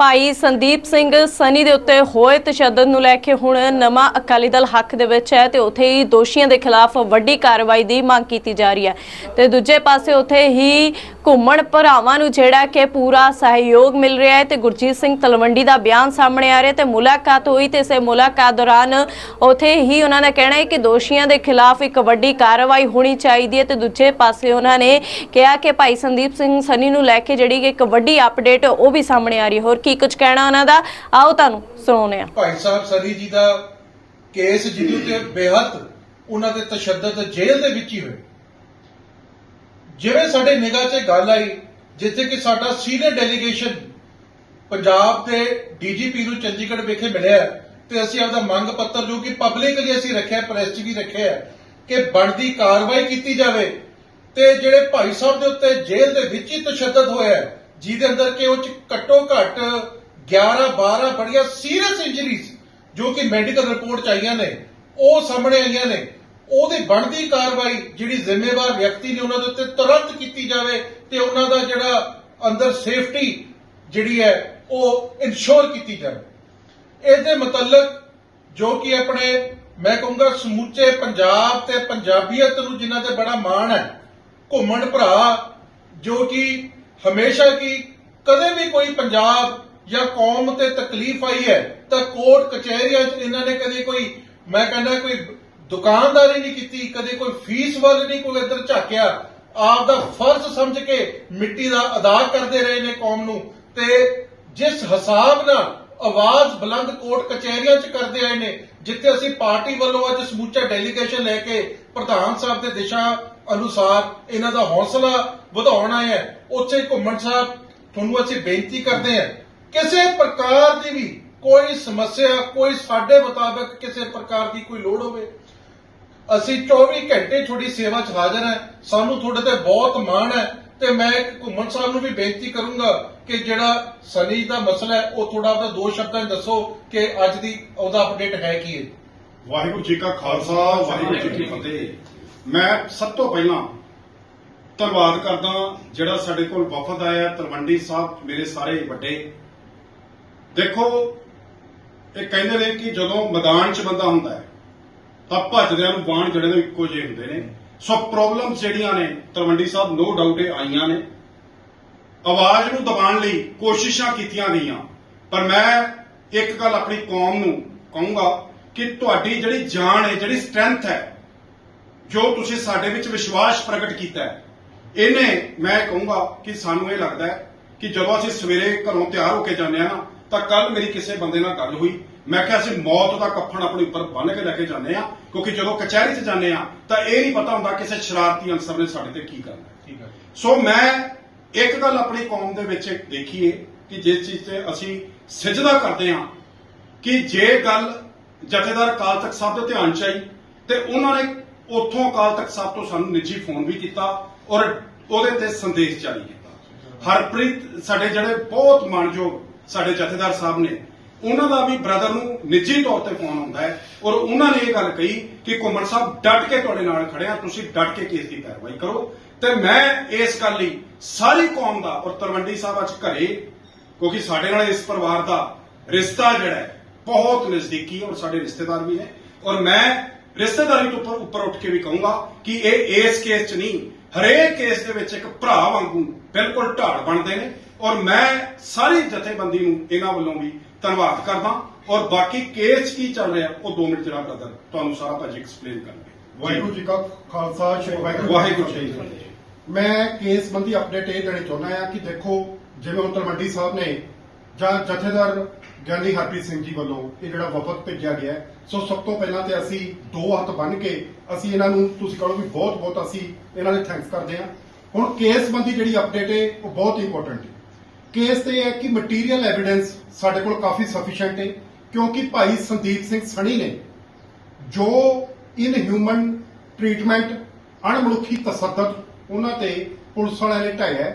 ਭਾਈ ਸੰਦੀਪ ਸਿੰਘ ਸਨੀ ਦੇ ਉੱਤੇ ਹੋਏ ਤਸ਼ੱਦਦ ਨੂੰ ਲੈ ਕੇ ਹੁਣ ਨਵਾਂ ਅਕਾਲੀ ਦਲ ਹੱਕ ਦੇ ਵਿੱਚ ਹੈ ਤੇ ਉੱਥੇ ਹੀ ਦੋਸ਼ੀਆਂ ਦੇ ਖਿਲਾਫ ਵੱਡੀ ਕਾਰਵਾਈ ਦੀ ਮੰਗ ਕੀਤੀ ਜਾ ਰਹੀ ਹੈ। ਤੇ ਦੂਜੇ ਪਾਸੇ ਉੱਥੇ ਹੀ ਘੁੰਮਣ ਭਰਾਵਾਂ ਨੂੰ ਜਿਹੜਾ ਕਿ ਪੂਰਾ ਸਹਿਯੋਗ ਮਿਲ ਰਿਹਾ ਹੈ ਤੇ ਗੁਰਜੀਤ ਸਿੰਘ ਤਲਵੰਡੀ ਦਾ ਬਿਆਨ ਸਾਹਮਣੇ ਆ ਰਿਹਾ ਤੇ ਮੁਲਾਕਾਤ ਹੋਈ ਤੇ ਇਸੇ ਮੁਲਾਕਾਤ ਦੌਰਾਨ ਉੱਥੇ ਹੀ ਉਹਨਾਂ ਨੇ ਕਹਿਣਾ ਹੈ ਕਿ ਦੋਸ਼ੀਆਂ ਦੇ ਖਿਲਾਫ ਇੱਕ ਵੱਡੀ ਕਾਰਵਾਈ ਹੋਣੀ ਚਾਹੀਦੀ ਹੈ ਤੇ ਦੂਜੇ ਪਾਸੇ ਉਹਨਾਂ ਨੇ ਕਿਹਾ ਕਿ ਭਾਈ ਸੰਦੀਪ ਸਿੰਘ ਸਨੀ ਨੂੰ ਲੈ ਕੇ ਜਿਹੜੀ ਇੱਕ ਵੱਡੀ ਅਪਡੇਟ ਉਹ ਵੀ ਸਾਹਮਣੇ ਆ ਰਹੀ ਹੈ। ਹੋਰ ਕੀ ਕੁਝ ਕਹਿਣਾ ਉਹਨਾਂ ਦਾ, ਆਓ ਤੁਹਾਨੂੰ ਸੁਣਾਉਂਦੇ ਹਾਂ। ਭਾਈ ਸਾਹਿਬ ਸਰੀ ਜੀ ਦਾ ਕੇਸ ਜਿਹਦੇ ਤੇ ਬੇਹੱਦ ਉਹਨਾਂ ਦੇ ਤਸ਼ੱਦਦ ਜੇਲ੍ਹ ਦੇ ਵਿੱਚ ਹੀ ਹੋਏ। ਜਿਵੇਂ ਸਾਡੇ ਨਿਗਾਹ 'ਚ ਗੱਲ ਆਈ, ਜਿੱਥੇ ਕਿ ਸਾਡਾ ਸੀਨੀਅਰ ਡੈਲੀਗੇਸ਼ਨ ਪੰਜਾਬ ਦੇ ਡੀਜੀਪੀ ਨੂੰ ਚੰਡੀਗੜ੍ਹ ਵਿਖੇ ਮਿਲਿਆ ਤੇ ਅਸੀਂ ਆਪਦਾ ਮੰਗ ਪੱਤਰ ਜੋ ਕਿ ਪਬਲਿਕਲੀ ਅਸੀਂ ਰੱਖਿਆ, ਪ੍ਰੈਸ 'ਚ ਵੀ ਰੱਖਿਆ ਕਿ ਬਣਦੀ ਕਾਰਵਾਈ ਕੀਤੀ ਜਾਵੇ ਤੇ ਜਿਹੜੇ ਭਾਈ ਸਾਹਿਬ ਦੇ ਉੱਤੇ ਜੇਲ੍ਹ ਦੇ ਵਿੱਚ ਹੀ ਤਸ਼ੱਦਦ ਹੋਇਆ ਜਿਹਦੇ ਅੰਦਰ ਕਿ ਉਹ 'ਚ ਘੱਟੋ ਘੱਟ 11 12 ਬੜੀਆਂ ਸੀਰੀਅਸ ਇੰਜਰੀਜ਼ ਜੋ ਕਿ ਮੈਡੀਕਲ ਰਿਪੋਰਟ ਚ ਆਈਆਂ ਨੇ, ਉਹ ਸਾਹਮਣੇ ਆਈਆਂ ਨੇ। ਉਹਦੀ ਬਣਦੀ ਕਾਰਵਾਈ ਜਿਹੜੀ ਜ਼ਿੰਮੇਵਾਰ ਵਿਅਕਤੀ ਨੇ ਉਹਨਾਂ ਦੇ ਉੱਤੇ ਤੁਰੰਤ ਕੀਤੀ ਜਾਵੇ ਤੇ ਉਹਨਾਂ ਦਾ ਜਿਹੜਾ ਅੰਦਰ ਸੇਫਟੀ ਜਿਹੜੀ ਹੈ, ਉਹ ਇਨਸ਼ੋਰ ਕੀਤੀ ਜਾਵੇ। ਇਹਦੇ ਮੁਤਲਕ ਜੋ ਕਿ ਆਪਣੇ, ਮੈਂ ਕਹੂੰਗਾ ਸਮੁੱਚੇ ਪੰਜਾਬ ਤੇ ਪੰਜਾਬੀਅਤ ਨੂੰ ਜਿਨ੍ਹਾਂ ਤੇ ਬੜਾ ਮਾਣ ਹੈ, ਘੁੰਮਣ ਭਰਾ ਜੋ ਕਿ ਹਮੇਸ਼ਾ ਕਿ, ਕਦੇ ਵੀ ਕੋਈ ਪੰਜਾਬ ਜਾਂ ਕੌਮ ਤੇ ਤਕਲੀਫ ਆਈ ਹੈ, ਤਾਂ ਕੋਰਟ, ਕਚਹਿਰੀਆਂ 'ਚ ਇਹਨਾਂ ਨੇ ਕਦੇ ਕੋਈ, ਮੈਂ ਕਹਿੰਦਾ ਕੋਈ ਦੁਕਾਨਦਾਰੀ ਨਹੀਂ ਕੀਤੀ, ਕਦੇ ਕੋਈ ਫੀਸ ਵੱਲ ਨਹੀਂ ਕੋਈ ਇੱਧਰ ਝਾਕਿਆ। ਆਪ ਦਾ ਫਰਜ਼ ਸਮਝ ਕੇ ਮਿੱਟੀ ਦਾ ਅਦਾ ਕਰਦੇ ਰਹੇ ਨੇ ਕੌਮ ਨੂੰ। ਤੇ ਜਿਸ ਹਿਸਾਬ ਨਾਲ ਆਵਾਜ਼ ਬੁਲੰਦ ਕੋਰਟ ਕਚਹਿਰੀਆਂ 'ਚ ਕਰਦੇ ਆਏ ਨੇ, ਜਿੱਥੇ ਅਸੀਂ ਪਾਰਟੀ ਵੱਲੋਂ ਅੱਜ ਸਮੂਚਾ ਡੈਲੀਗੇਸ਼ਨ ਲੈ ਕੇ ਪ੍ਰਧਾਨ ਸਾਹਿਬ ਦੇ ਦਿਸ਼ਾ ਅਨੁਸਾਰ ਇਹਨਾਂ ਦਾ ਹੌਸਲਾ ਵਧਾਉਣ ਆਏ ਹੈ। ਉੱਥੇ ਘੁੰਮਣ ਸਾਹਿਬ, ਤੁਹਾਨੂੰ ਅਸੀਂ ਬੇਨਤੀ ਕਰਦੇ ਹਾਂ, ਕਿਸੇ ਪ੍ਰਕਾਰ ਦੀ ਵੀ ਕੋਈ ਸਮੱਸਿਆ, ਕੋਈ ਸਾਡੇ ਮੁਤਾਬਕ ਕਿਸੇ ਪ੍ਰਕਾਰ ਦੀ ਕੋਈ ਲੋੜ ਹੋਵੇ, ਅਸੀਂ 24 ਘੰਟੇ ਤੁਹਾਡੀ ਸੇਵਾ 'ਚ ਹਾਜ਼ਰ ਹਾਂ। ਸਾਨੂੰ ਤੁਹਾਡੇ ਤੇ ਬਹੁਤ ਮਾਣ ਹੈ ਤੇ ਮੈਂ ਘੁੰਮਣ ਸਾਹਿਬ ਨੂੰ ਵੀ ਬੇਨਤੀ ਕਰੂੰਗਾ ਕਿ ਜਿਹੜਾ ਸਨੀ ਦਾ ਮਸਲਾ ਹੈ, ਉਹ ਥੋੜਾ ਆਪਣਾ ਦੋ ਸ਼ਬਦਾਂ 'ਚ ਦੱਸੋ ਕਿ ਅੱਜ ਦੀ ਉਹਦਾ ਅਪਡੇਟ ਹੈ ਕੀ ਹੈ? ਵਾਹਿਗੁਰੂ ਜੀ ਕਾ ਖਾਲਸਾ, ਵਾਹਿਗੁਰੂ ਜੀ ਕੀ ਫਤਿਹ। ਮੈਂ ਸਭ ਤੋਂ ਪਹਿਲਾਂ ਧੰਨਵਾਦ ਕਰਦਾ ਜਿਹੜਾ ਸਾਡੇ ਕੋਲ ਵਫਦ ਆਇਆ, ਤਲਵੰਡੀ ਸਾਹਿਬ, ਮੇਰੇ ਸਾਰੇ ਵੱਡੇ। ਦੇਖੋ, ਇਹ ਕਹਿੰਦੇ ਨੇ ਕਿ ਜਦੋਂ ਮੈਦਾਨ 'ਚ ਬੰਦਾ ਹੁੰਦਾ ਹੈ, ਤਾਂ ਭੱਜਦਿਆਂ ਨੂੰ ਬਾਣ ਜਿਹੜੇ ਨੇ ਇੱਕੋ ਜਿਹੇ ਹੁੰਦੇ ਨੇ। ਸੋ ਪ੍ਰੋਬਲਮਸ ਜਿਹੜੀਆਂ ਨੇ, ਤਲਵੰਡੀ ਸਾਹਿਬ ਨੋ ਡਾਊਟ ਆਈਆਂ ਨੇ। ਆਵਾਜ਼ ਨੂੰ ਦਬਾਉਣ ਲਈ ਕੋਸ਼ਿਸ਼ਾਂ ਕੀਤੀਆਂ ਗਈਆਂ। ਪਰ ਮੈਂ ਇੱਕ ਗੱਲ ਆਪਣੀ ਕੌਮ ਨੂੰ ਕਹੂੰਗਾ ਕਿ ਤੁਹਾਡੀ ਜਿਹੜੀ ਜਾਨ ਹੈ ਜਿਹੜੀ ਸਟਰੈਂਥ ਹੈ ਜੋ ਤੁਸੀਂ ਸਾਡੇ ਵਿੱਚ ਵਿਸ਼ਵਾਸ ਪ੍ਰਗਟ ਕੀਤਾ ਹੈ ਇਹਨੇ ਮੈਂ ਕਹੂੰਗਾ ਕਿ ਸਾਨੂੰ ਇਹ ਲੱਗਦਾ ਹੈ ਕਿ ਜਦੋਂ ਅਸੀਂ ਸਵੇਰੇ ਘਰੋਂ ਤਿਆਰ ਹੋ ਕੇ ਜਾਂਦੇ ਆ ਨਾ ਤਾਂ ਕੱਲ ਮੇਰੀ ਕਿਸੇ ਬੰਦੇ ਨਾਲ ਗੱਲ ਹੋਈ। ਮੈਂ ਕਿਹਾ ਅਸੀਂ ਮੌਤ ਦਾ ਕਫਨ ਆਪਣੇ ਉੱਪਰ ਬੰਨ੍ਹ ਕੇ ਲੈ ਕੇ ਜਾਂਦੇ ਆ ਕਿਉਂਕਿ ਜਦੋਂ ਕਚਹਿਰੀ 'ਚ ਜਾਂਦੇ ਆ ਤਾਂ ਇਹ ਨਹੀਂ ਪਤਾ ਹੁੰਦਾ ਕਿਸੇ ਸ਼ਰਾਰਤੀ ਅਨਸਰ ਨੇ ਸਾਡੇ ਤੇ ਕੀ ਕਰਨਾ ਠੀਕ ਹੈ। ਸੋ ਮੈਂ ਇੱਕ ਗੱਲ ਆਪਣੀ ਕੌਮ ਦੇ ਵਿੱਚ ਦੇਖੀਏ ਕਿ ਜਿਸ ਚੀਜ਼ ਤੇ ਅਸੀਂ ਸਿਜਦਾ ਕਰਦੇ ਹਾਂ ਕਿ ਜੇ ਗੱਲ ਜਥੇਦਾਰ ਅਕਾਲ ਤਖਤ ਸਾਹਿਬ ਦੇ ਧਿਆਨ ਚ ਆਈ ਤੇ ਉਹਨਾਂ ਨੇ ਉੱਥੋਂ ਅਕਾਲ ਤਖਤ ਸਾਹਿਬ ਤੋਂ ਸਾਨੂੰ ਨਿੱਜੀ ਫੋਨ ਵੀ ਕੀਤਾ ਔਰ ਉਹਦੇ ਤੇ ਸੰਦੇਸ਼ ਜਾਰੀ ਕੀਤਾ। ਹਰਪ੍ਰੀਤ, ਸਾਡੇ ਜਿਹੜੇ ਬਹੁਤ ਮਾਣਯੋਗ ਸਾਡੇ ਜਥੇਦਾਰ ਸਾਹਿਬ ਨੇ, ਉਹਨਾਂ ਦਾ ਵੀ ਬ੍ਰਦਰ ਨੂੰ ਨਿੱਜੀ ਤੌਰ ਤੇ ਫੋਨ ਆਉਂਦਾ ਹੈ ਔਰ ਉਹਨਾਂ ਨੇ ਇਹ ਗੱਲ ਕਹੀ ਕਿ ਘੁੰਮਣ ਸਾਹਿਬ ਡਟ ਕੇ ਤੁਹਾਡੇ ਨਾਲ ਖੜੇ ਆ, ਤੁਸੀਂ ਡਟ ਕੇ ਕੇਸ ਦੀ ਕਾਰਵਾਈ ਕਰੋ। ਤੇ ਮੈਂ ਇਸ ਗੱਲ ਲਈ ਸਾਰੀ ਕੌਮ ਦਾ ਔਰ ਤਰਵੰਡੀ ਸਾਹਿਬ ਅੱਜ ਘਰੇ ਕਿਉਂਕਿ ਸਾਡੇ ਨਾਲ ਇਸ ਪਰਿਵਾਰ ਦਾ ਰਿਸ਼ਤਾ ਜਿਹੜਾ ਹੈ ਬਹੁਤ ਨਜ਼ਦੀਕੀ ਔਰ ਸਾਡੇ ਰਿਸ਼ਤੇਦਾਰ ਵੀ ਨੇ। ਔਰ ਮੈਂ ਰਿਸ਼ਤੇਦਾਰੀ ਤੋਂ ਉੱਪਰ ਉੱਪਰ ਉੱਠ ਕੇ ਵੀ ਕਹੂੰਗਾ ਕਿ ਇਹ ਇਸ ਕੇਸ 'ਚ ਨਹੀਂ ਹਰੇਕ ਕੇਸ ਦੇ ਵਿੱਚ ਇੱਕ ਭਰਾ ਵਾਂਗੂ ਬਿਲਕੁਲ ਢਾਲ ਬਣਦੇ ਨੇ। ਔਰ ਮੈਂ ਸਾਰੀ ਜਥੇਬੰਦੀ ਨੂੰ ਇਹਨਾਂ ਵੱਲੋਂ ਵੀ ਧੰਨਵਾਦ ਕਰਦਾ ਔਰ ਬਾਕੀ ਕੇਸ ਕੀ ਚੱਲ ਰਿਹਾ ਉਹ 2 ਮਿੰਟ ਜਰਾ ਬ੍ਰਦਰ ਤੁਹਾਨੂੰ ਸਾਰਾ ਭਾਜੀ ਐਕਸਪਲੇਨ ਕਰਨਗੇ ਵਾਹਿਗੁਰੂ ਜੀ ਕਾ ਖਾਲਸਾ ਸ਼੍ਰੀ ਵਾਹਿਗੁਰੂ ਵਾਹਿਗੁਰੂ ਜੀ ਕੀ ਫਤਿਹ। ਮੈਂ ਕੇਸ ਸੰਬੰਧੀ ਅਪਡੇਟ ਇਹ ਦੇਣੀ ਚਾਹੁੰਦਾ ਹਾਂ ਕਿ ਦੇਖੋ, ਜਿਵੇਂ ਹੁਣ ਤਲਵੰਡੀ ਸਾਹਿਬ ਨੇ ਜਾਂ ਜਥੇਦਾਰ ਗਿਆਨੀ ਹਰਪ੍ਰੀਤ ਸਿੰਘ ਜੀ ਵੱਲੋਂ ਇਹ ਜਿਹੜਾ ਵਫਦ ਭੇਜਿਆ ਗਿਆ ਸੋ ਸਭ ਤੋਂ ਪਹਿਲਾਂ ਤੇ ਅਸੀਂ ਦੋ ਹੱਥ ਬੰਨ ਕੇ ਅਸੀਂ ਇਹਨਾਂ ਨੂੰ ਤੁਸੀਂ ਕਹੋ ਵੀ ਬਹੁਤ ਬਹੁਤ ਅਸੀਂ ਇਹਨਾਂ ਦੇ ਥੈਂਕਸ ਕਰਦੇ ਹਾਂ। ਹੁਣ ਕੇਸ ਸੰਬੰਧੀ ਜਿਹੜੀ ਅਪਡੇਟ ਹੈ, ਉਹ ਬਹੁਤ ਇੰਪੋਰਟੈਂਟ ਹੈ। ਕੇਸ ਤੇ ਇਹ ਹੈ ਕਿ ਮਟੀਰੀਅਲ ਐਵੀਡੈਂਸ ਸਾਡੇ ਕੋਲ ਕਾਫੀ ਸਫੀਸ਼ੀਐਂਟ ਹੈ, ਕਿਉਂਕਿ ਭਾਈ ਸੰਦੀਪ ਸਿੰਘ ਸਣੀ ਨੇ ਜੋ ਇਨਹਿਊਮਨ ਟ੍ਰੀਟਮੈਂਟ ਅਣਮਨੁੱਖੀ ਤਸੱਦਦ ਉਹਨਾਂ ਤੇ ਪੁਲਿਸ ਵਾਲਿਆਂ ਨੇ ਢਾਇਆ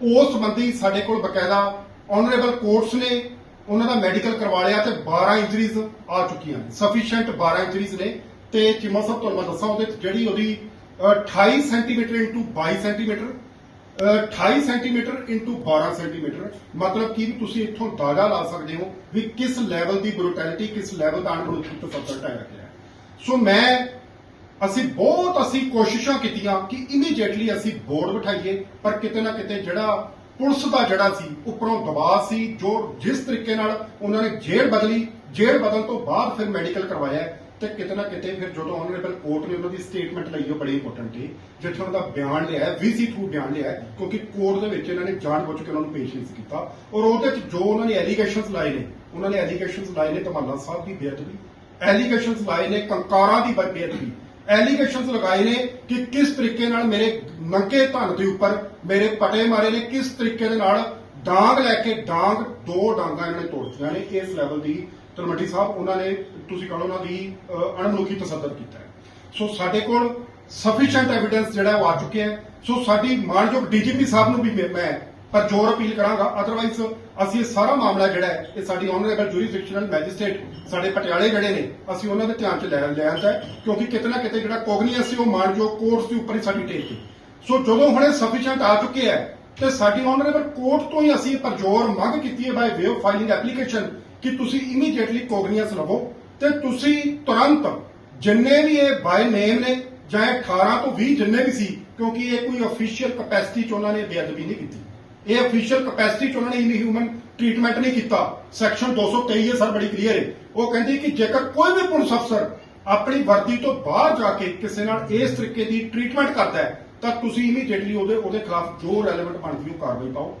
ਉਸ ਸੰਬੰਧੀ ਸਾਡੇ ਕੋਲ ਬਕਾਇਦਾ ਆਨਰੇਬਲ ਕੋਰਟਸ ਨੇ ਉਹਨਾਂ ਦਾ ਮੈਡੀਕਲ ਕਰਵਾ ਲਿਆ ਤੇ 12 ਇੰਜਰੀਜ਼ ਆ ਚੁੱਕੀਆਂ ਨੇ। ਸਫੀਸ਼ੀਐਂਟ 12 ਇੰਜਰੀਜ਼ ਨੇ ਤੇ ਚਿਮਾ ਸਾਹਿਬ ਤੁਹਾਨੂੰ ਮੈਂ ਦੱਸਾਂ ਉਹਦੇ 'ਚ ਜਿਹੜੀ ਉਹਦੀ uh, 28 centimetre into 22 centimetre 28 centimetre into 12 centimetre ਮਤਲਬ ਕਿ ਤੁਸੀਂ ਇੱਥੋਂ ਅੰਦਾਜ਼ਾ ਲਾ ਸਕਦੇ ਹੋ ਵੀ ਕਿਸ ਲੈਵਲ ਦੀ ਬਰੂਟੈਲਿਟੀ ਕਿਸ ਲੈਵਲ ਦਾ ਅਣਮਨੁੱਖੀ ਤਸੱਦਦ ਢਾਇਆ ਗਿਆ ਹੈ। ਸੋ ਮੈਂ ਅਸੀਂ ਬਹੁਤ ਅਸੀਂ ਕੋਸ਼ਿਸ਼ਾਂ ਕੀਤੀਆਂ ਕਿ ਇਮੀਡੀਏਟਲੀ ਅਸੀਂ ਬੋਰਡ ਬਿਠਾਈਏ, ਪਰ ਕਿਤੇ ਨਾ ਕਿਤੇ ਜਿਹੜਾ ਪੁਲਿਸ ਦਾ ਜਿਹੜਾ ਸੀ, ਉੱਪਰੋਂ ਦਬਾਅ ਸੀ, ਜੋ ਜਿਸ ਤਰੀਕੇ ਨਾਲ ਉਹਨਾਂ ਨੇ ਜੇਲ੍ਹ ਬਦਲੀ, ਜੇਲ੍ਹ ਬਦਲਣ ਤੋਂ ਬਾਅਦ ਫਿਰ ਮੈਡੀਕਲ ਕਰਵਾਇਆ ਤੇ ਕਿਤੇ ਨਾ ਕਿਤੇ ਫਿਰ ਜਦੋਂ ਆਨਰੇਬਲ ਕੋਰਟ ਨੇ ਉਹਨਾਂ ਦੀ ਸਟੇਟਮੈਂਟ ਲਈ ਉਹ ਬੜੀ ਇੰਪੋਰਟੈਂਟ ਹੈ ਜਿੱਥੇ ਉਹਨਾਂ ਦਾ ਬਿਆਨ ਲਿਆ ਹੈ ਵੀਸੀ ਥਰੂ ਬਿਆਨ ਲਿਆ ਹੈ, ਕਿਉਂਕਿ ਕੋਰਟ ਦੇ ਵਿੱਚ ਇਹਨਾਂ ਨੇ ਜਾਣਬੁੱਝ ਕੇ ਉਹਨਾਂ ਨੂੰ ਪੇਸ਼ ਕੀਤਾ, ਔਰ ਉਹਦੇ ਵਿੱਚ ਜੋ ਉਹਨਾਂ ਨੇ ਐਲੀਗੇਸ਼ਨਸ ਲਾਏ ਨੇ, ਉਹਨਾਂ ਨੇ ਐਲੀਗੇਸ਼ਨਸ ਲਾਏ ਨੇ ਧਮਾਲਾ ਸਾਹਿਬ ਦੀ ਬੇਅਦਬੀ ਐਲੀਗੇਸ਼ਨਸ ਲਾਏ ਨੇ ਕੰਕਾਰਾਂ ਦੀ ਬੇਅਦਬੀ ਐਲੀਗੇਸ਼ਨਸ ਲਗਾਏ ਨੇ ਕਿ ਕਿਸ ਤਰੀਕੇ ਨਾਲ ਮੇਰੇ ਨੰਗੇ ਧਨ ਦੇ ਉੱਪਰ ਮੇਰੇ ਪਟੇ ਮਾਰੇ ਨੇ ਕਿਸ ਤਰੀਕੇ ਦੇ ਨਾਲ ਡਾਂਗ ਲੈ ਕੇ ਡਾਂਗ ਦੋ ਡਾਂਗਾਂ ਇਹਨਾਂ ਨੇ ਤੋੜਤੀਆਂ ਨੇ। ਇਸ ਲੈਵਲ ਦੀ ਤਲਮੰਡੀ ਸਾਹਿਬ ਉਹਨਾਂ ਨੇ ਤੁਸੀਂ ਕਹੋ ਉਹਨਾਂ ਦੀ ਅਹ, ਅਣਮਨੁੱਖੀ ਤਸੱਦਦ ਕੀਤਾ ਹੈ। ਸੋ ਸਾਡੇ ਕੋਲ ਸਫੀਸ਼ੀਐਂਟ ਐਵੀਡੈਂਸ ਜਿਹੜਾ ਉਹ ਆ ਚੁੱਕਿਆ ਹੈ। ਸੋ ਸਾਡੀ ਮਾਨਯੋਗ ਡੀਜੀਪੀ ਸਾਹਿਬ ਨੂੰ ਵੀ ਮੈਂ ਪਰ ਜ਼ੋਰ ਅਪੀਲ ਕਰਾਂਗਾ ਅਦਰਵਾਈਜ਼ ਅਸੀਂ ਇਹ ਸਾਰਾ ਮਾਮਲਾ ਜਿਹੜਾ ਹੈ, ਇਹ ਸਾਡੀ ਆਨਰੇਬਲ ਜੁਰੀਸਡਿਕਸ਼ਨਲ ਮੈਜਿਸਟ੍ਰੇਟ ਸਾਡੇ ਪਟਿਆਲੇ ਜਿਹੜੇ ਨੇ, ਅਸੀਂ ਉਹਨਾਂ ਦੇ ਧਿਆਨ 'ਚ ਲੈ ਲਿਆ ਹੈ, ਕਿਉਂਕਿ ਕਿਤੇ ਨਾ ਕਿਤੇ ਜਿਹੜਾ ਕੋਗਨੀਅਸ ਸੀ, ਉਹ ਮਾਨਯੋਗ ਕੋਰਟਸ ਦੇ ਉੱਪਰ ਹੀ ਸਾਡੀ ਟੇਕ ਸੀ। ਸੋ ਜਦੋਂ ਹੁਣੇ ਸਫੀਸ਼ੀਐਂਟ ਆ ਚੁੱਕੇ ਹੈ, ਤੇ ਸਾਡੀ ਆਨਰੇਬਲ ਕੋਰਟ ਤੋਂ ਹੀ ਅਸੀਂ ਪਰਜੋਰ ਮੰਗ ਕੀਤੀ ਹੈ by way of filing application ਕਿ ਤੁਸੀਂ ਇਮੀਡੀਏਟਲੀ ਕੋਗਨੀਅਸ ਲਵੋ, ਤੇ ਤੁਸੀਂ ਤੁਰੰਤ ਜਿੰਨੇ ਵੀ ਇਹ ਬਾਈ ਨੇਮ ਨੇ, ਜਾਂ ਇਹ 18 ਤੋਂ 20 ਜਿੰਨੇ ਵੀ ਸੀ, ਕਿਉਂਕਿ ਇਹ ਕੋਈ ਅਫੀਸ਼ੀਅਲ ਕਪੈਸਿਟੀ ਚ ਉਹਨਾਂ ਨੇ ਬੇਅਦਬੀ ਨਹੀਂ ਕੀਤੀ। ਇਹ ਅਫੀਸ਼ੀਅਲ ਕਪੈਸਿਟੀ ਚ ਉਹਨਾਂ ਨੇ ਇਨੀ ਹਿਊਮਨ ਟ੍ਰੀਟਮੈਂਟ ਨਹੀਂ ਕੀਤਾ ਸੈਕਸ਼ਨ 223 ਹੈ ਸਰ ਬੜੀ ਕਲੀਅਰ ਹੈ। ਉਹ ਕਹਿੰਦੀ ਕਿ ਜੇਕਰ ਕੋਈ ਵੀ ਪੁਲਿਸ ਅਫਸਰ ਆਪਣੀ ਵਰਦੀ ਤੋਂ ਬਾਹਰ ਜਾ ਕੇ ਕਿਸੇ ਨਾਲ ਇਸ ਤਰੀਕੇ ਦੀ ਟ੍ਰੀਟਮੈਂਟ ਕਰਦਾ ਹੈ, ਤਾਂ ਤੁਸੀਂ ਇਮੀਡੀਏਟਲੀ ਉਹਦੇ ਉਹਦੇ ਖਿਲਾਫ ਜੋ ਰੈਲੇਵੈਂਟ ਬਣਦੀ ਉਹ ਕਾਰਵਾਈ ਪਾਓ।